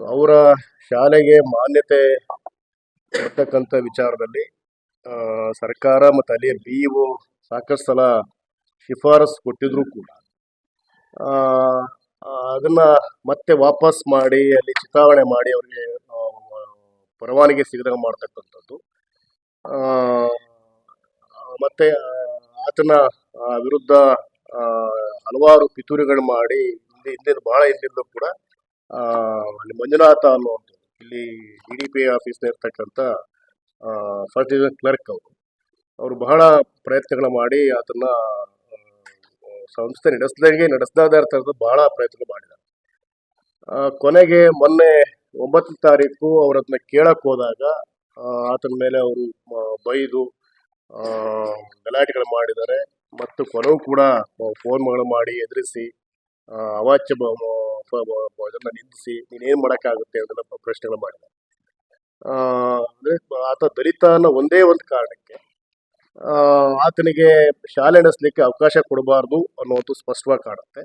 So ಅವರ ಶಾಲೆಗೆ ಮಾನ್ಯತೆ ಕೊಡ್ತಕ್ಕಂಥ ವಿಚಾರದಲ್ಲಿ ಸರ್ಕಾರ ಮತ್ತು ಅಲ್ಲಿಯ ಬಿ ಇ ಸಾಕಷ್ಟು ಸಲ ಶಿಫಾರಸು ಕೊಟ್ಟಿದ್ರು ಕೂಡ ಅದನ್ನ ಮತ್ತೆ ವಾಪಸ್ ಮಾಡಿ, ಅಲ್ಲಿ ಚಿತಾವಣೆ ಮಾಡಿ ಅವರಿಗೆ ಪರವಾನಗಿ ಸಿಗದಂಗೆ ಮಾಡ್ತಕ್ಕಂಥದ್ದು. ಮತ್ತೆ ಆತನ ವಿರುದ್ಧ ಹಲವಾರು ಪಿತೂರಿಗಳು ಮಾಡಿ, ಹಿಂದೆ ಹಿಂದೆ, ಬಹಳ ಹಿಂದಿಂದ ಕೂಡ ಮಂಜುನಾಥ ಅನ್ನುವಂಥದ್ದು ಇಲ್ಲಿ ಡಿ ಡಿ ಪಿ ಆಫೀಸ್ನ ಇರ್ತಕ್ಕಂಥ ಫಸ್ಟ್ ಡಿವಿಷನ್ ಕ್ಲರ್ಕ್ ಅವರು. ಅವರು ಬಹಳ ಪ್ರಯತ್ನಗಳು ಮಾಡಿ ಅದನ್ನ ಸಂಸ್ಥೆ ನಡೆಸ್ದಂಗೆ ನಡೆಸ್ದಾದ ಇರ್ತಕ್ಕಂಥ ಬಹಳ ಪ್ರಯತ್ನ ಮಾಡಿದ್ದಾರೆ. ಕೊನೆಗೆ ಮೊನ್ನೆ ಒಂಬತ್ತನೇ ತಾರೀಕು ಅವರದನ್ನ ಕೇಳಕ್ಕೆ ಕೇಳಕ್ ಹೋದಾಗ ಆತನ ಮೇಲೆ ಅವರು ಬೈದು ಗಲಾಟೆಗಳು ಮಾಡಿದ್ದಾರೆ. ಮತ್ತು ಕೊನೆಗೂ ಕೂಡ ಫೋನ್ಗಳು ಮಾಡಿ ಎದುರಿಸಿ ಅವಾಚ್ಯ ಬ- ನಿಂದಿಸಿ ನೀನು ಮ- ಮ- ಇದನ್ನ ನಿಂದಿಸಿ ನೀನೇನ್ ಮಾಡಕ್ಕಾಗುತ್ತೆ ಅದನ್ನ ಪ್ರಶ್ನೆಗಳು ಮಾಡಿದೆ. ಅಂದ್ರೆ ಆತ ದಲಿತ ಅನ್ನೋ ಒಂದೇ ಒಂದು ಕಾರಣಕ್ಕೆ ಆತನಿಗೆ ಶಾಲೆ ನಡೆಸಲಿಕ್ಕೆ ಅವಕಾಶ ಕೊಡಬಾರ್ದು ಅನ್ನೋದು ಸ್ಪಷ್ಟವಾಗಿ ಕಾಣುತ್ತೆ.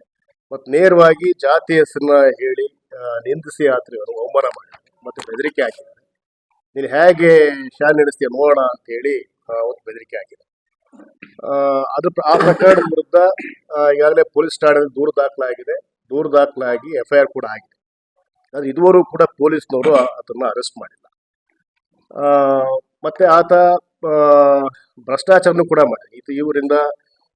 ಮತ್ತು ನೇರವಾಗಿ ಜಾತಿ ಹೆಸರನ್ನ ಹೇಳಿ ನಿಂದಿಸಿ ಅವ್ರು ಅವಮಾನ ಮಾಡಿದ್ದಾರೆ. ಮತ್ತು ಬೆದರಿಕೆ ಹಾಕಿದ್ದಾರೆ. ನೀನು ಹೇಗೆ ಶಾಲೆ ನಡೆಸ್ತೀಯ ನೋಡೋಣ ಅಂತ ಹೇಳಿ ಆ, ಒಂದು ಬೆದರಿಕೆ ಹಾಕಿದ್ದಾರೆ. ಆ, ಅದು ಪ್ರ- ಆ ಪ್ರಕರಣದ ವಿರುದ್ಧ ಈಗಾಗಲೇ ಪೊಲೀಸ್ ಠಾಣೆಯಲ್ಲಿ ದೂರು ದಾಖಲಾಗಿದೆ. ದೂರು ದಾಖಲಾಗಿ ಎಫ್ ಐ ಆರ್ ಕೂಡ ಆಗಿದೆ. ಆದ್ರೆ ಇದುವರೆಗೂ ಕೂಡ ಪೊಲೀಸ್ನವರು ಅದನ್ನ ಅರೆಸ್ಟ್ ಮಾಡಿಲ್ಲ. ಮತ್ತೆ ಆತ ಭ್ರಷ್ಟಾಚಾರನೂ ಕೂಡ ಮಾಡಿ ಇದು ಇವರಿಂದ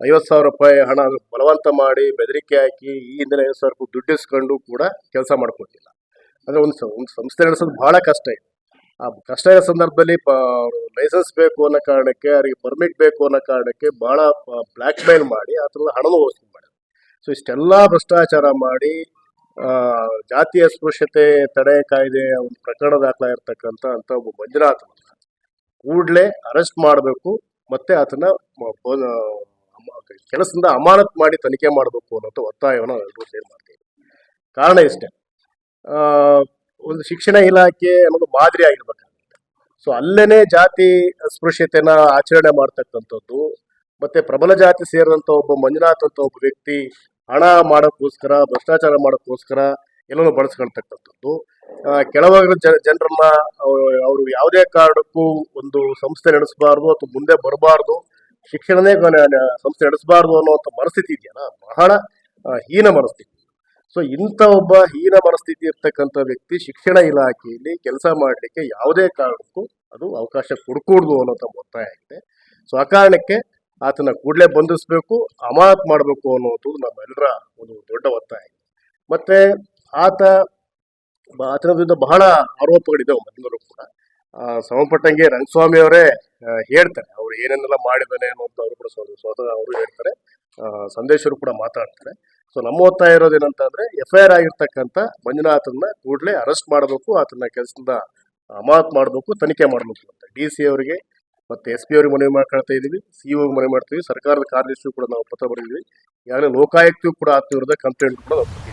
ಐವತ್ತು ಸಾವಿರ ರೂಪಾಯಿ ಹಣ ಬಲವಂತ ಮಾಡಿ ಬೆದರಿಕೆ ಹಾಕಿ ಈ ಹಿಂದಿನ ಐವತ್ತು ಸಾವಿರ ರೂಪಾಯಿ ದುಡ್ಡು ಇಸ್ಕೊಂಡು ಕೂಡ ಕೆಲಸ ಮಾಡ್ಕೊಟ್ಟಿಲ್ಲ ಅಂದ್ರೆ ಒಂದು ಒಂದು ಸಂಸ್ಥೆ ನಡೆಸೋದು ಬಹಳ ಕಷ್ಟ ಇದೆ. ಆ ಕಷ್ಟ ಇರೋ ಸಂದರ್ಭದಲ್ಲಿ ಲೈಸೆನ್ಸ್ ಬೇಕು ಅನ್ನೋ ಕಾರಣಕ್ಕೆ, ಅವರಿಗೆ ಪರ್ಮಿಟ್ ಬೇಕು ಅನ್ನೋ ಕಾರಣಕ್ಕೆ ಬಹಳ ಬ್ಲ್ಯಾಕ್ ಮೇಲ್ ಮಾಡಿ ಆ ಥರದ ಹಣನೂ ಸೊ ಇಷ್ಟೆಲ್ಲ ಭ್ರಷ್ಟಾಚಾರ ಮಾಡಿ ಜಾತಿ ಅಸ್ಪೃಶ್ಯತೆ ತಡೆ ಕಾಯ್ದೆ ಒಂದು ಪ್ರಕರಣ ದಾಖಲಾಗಿರ್ತಕ್ಕಂಥ ಅಂತ ಒಬ್ಬ ಮಂಜುನಾಥ್ ಕೂಡಲೇ ಅರೆಸ್ಟ್ ಮಾಡಬೇಕು, ಮತ್ತೆ ಆತನ ಕೆಲಸದಿಂದ ಅಮಾನತ್ ಮಾಡಿ ತನಿಖೆ ಮಾಡಬೇಕು ಅನ್ನೋ ಒತ್ತಾಯವನ್ನು ಎಲ್ಲರೂ ಸೇರಿ ಮಾಡ್ತೀವಿ ಕಾರಣ ಇಷ್ಟೇ. ಒಂದು ಶಿಕ್ಷಣ ಇಲಾಖೆ ಅನ್ನೋದು ಮಾದರಿ ಆಗಿರ್ಬೇಕಾಗುತ್ತೆ. ಸೊ ಅಲ್ಲೇನೆ ಜಾತಿ ಅಸ್ಪೃಶ್ಯತೆನ ಆಚರಣೆ ಮಾಡ್ತಕ್ಕಂಥದ್ದು, ಮತ್ತೆ ಪ್ರಬಲ ಜಾತಿ ಸೇರಿದಂಥ ಒಬ್ಬ ಮಂಜುನಾಥ್ ಅಂತ ಒಬ್ಬ ವ್ಯಕ್ತಿ ಹಣ ಮಾಡೋಕ್ಕೋಸ್ಕರ, ಭ್ರಷ್ಟಾಚಾರ ಮಾಡೋಕ್ಕೋಸ್ಕರ ಎಲ್ಲನೂ ಬಳಸ್ಕೊಳ್ತಕ್ಕಂಥದ್ದು. ಕೆಳವರ್ಗದ ಜನ ಜನರನ್ನ ಅವರು ಯಾವುದೇ ಕಾರಣಕ್ಕೂ ಒಂದು ಸಂಸ್ಥೆ ನಡೆಸಬಾರ್ದು ಅಥವಾ ಮುಂದೆ ಬರಬಾರ್ದು, ಶಿಕ್ಷಣನೇ ಸಂಸ್ಥೆ ನಡೆಸಬಾರ್ದು ಅನ್ನುವಂಥ ಮನಸ್ಥಿತಿ ಇದೆಯಲ್ಲ, ಬಹಳ ಹೀನ ಮನಸ್ಥಿತಿ. ಸೊ, ಇಂಥ ಒಬ್ಬ ಹೀನ ಮನಸ್ಥಿತಿ ಇರ್ತಕ್ಕಂಥ ವ್ಯಕ್ತಿ ಶಿಕ್ಷಣ ಇಲಾಖೆಯಲ್ಲಿ ಕೆಲಸ ಮಾಡಲಿಕ್ಕೆ ಯಾವುದೇ ಕಾರಣಕ್ಕೂ ಅದು ಅವಕಾಶ ಕೊಡ್ಕೂಡ್ದು ಅನ್ನೋಂಥ ಒತ್ತಾಯ ಆಗಿದೆ. ಸೊ, ಆ ಕಾರಣಕ್ಕೆ ಆತನ ಕೂಡಲೇ ಬಂಧಿಸಬೇಕು, ಅಮಾನತ್ ಮಾಡಬೇಕು ಅನ್ನೋದು ನಮ್ಮೆಲ್ಲರ ಒಂದು ದೊಡ್ಡ ಒತ್ತಾಯ. ಮತ್ತೆ ಆತ ಆತನ ವಿರುದ್ಧ ಬಹಳ ಆರೋಪಗಳಿದ್ದಾವೆ ಮೊದಲು ಕೂಡ. ಸಮಪಟ್ಟಂಗೆ ರಂಗಸ್ವಾಮಿ ಅವರೇ ಹೇಳ್ತಾರೆ. ಅವ್ರು ಏನೇನೆಲ್ಲ ಮಾಡಿದ್ದಾನೆ ಅನ್ನೋದು ಅವರು ಕೂಡ ಸ್ವ- ಸ್ವತಃ ಅವರು ಹೇಳ್ತಾರೆ. ಸಂದೇಶರು ಕೂಡ ಮಾತಾಡ್ತಾರೆ. ಸೊ, ನಮ್ಮ ಒತ್ತಾಯ ಇರೋದೇನಂತಂದ್ರೆ ಎಫ್ ಐ ಆರ್ ಆಗಿರ್ತಕ್ಕಂಥ ಮಂಜುನಾಥನ್ನ ಕೂಡಲೇ ಅರೆಸ್ಟ್ ಮಾಡಬೇಕು, ಆತನ ಕೆಲಸದಿಂದ ಅಮಾತ್ ಮಾಡಬೇಕು, ತನಿಖೆ ಮಾಡಬೇಕು ಅಂತ. ಡಿ ಸಿ ಅವರಿಗೆ ಮತ್ತೆ ಎಸ್ ಪಿ ಅವರಿಗೆ ಮನವಿ ಮಾಡ್ಕೊಳ್ತಾ ಇದ್ದೀವಿ ಸಿ ಮನವಿ ಮಾಡ್ತೀವಿ, ಸರ್ಕಾರದ ಕಾರ್ಯದರ್ಶಿಗೂ ಕೂಡ ನಾವು ಪತ್ರ ಬರೆದಿದ್ದೀವಿ ಈಗಾಗಲೇ ಲೋಕಾಯುಕ್ತಗೂ ಕೂಡ ಆತನ ವಿರುದ್ಧ ಕಂಪ್ಲೇಂಟ್ ಕೂಡ ನಾವು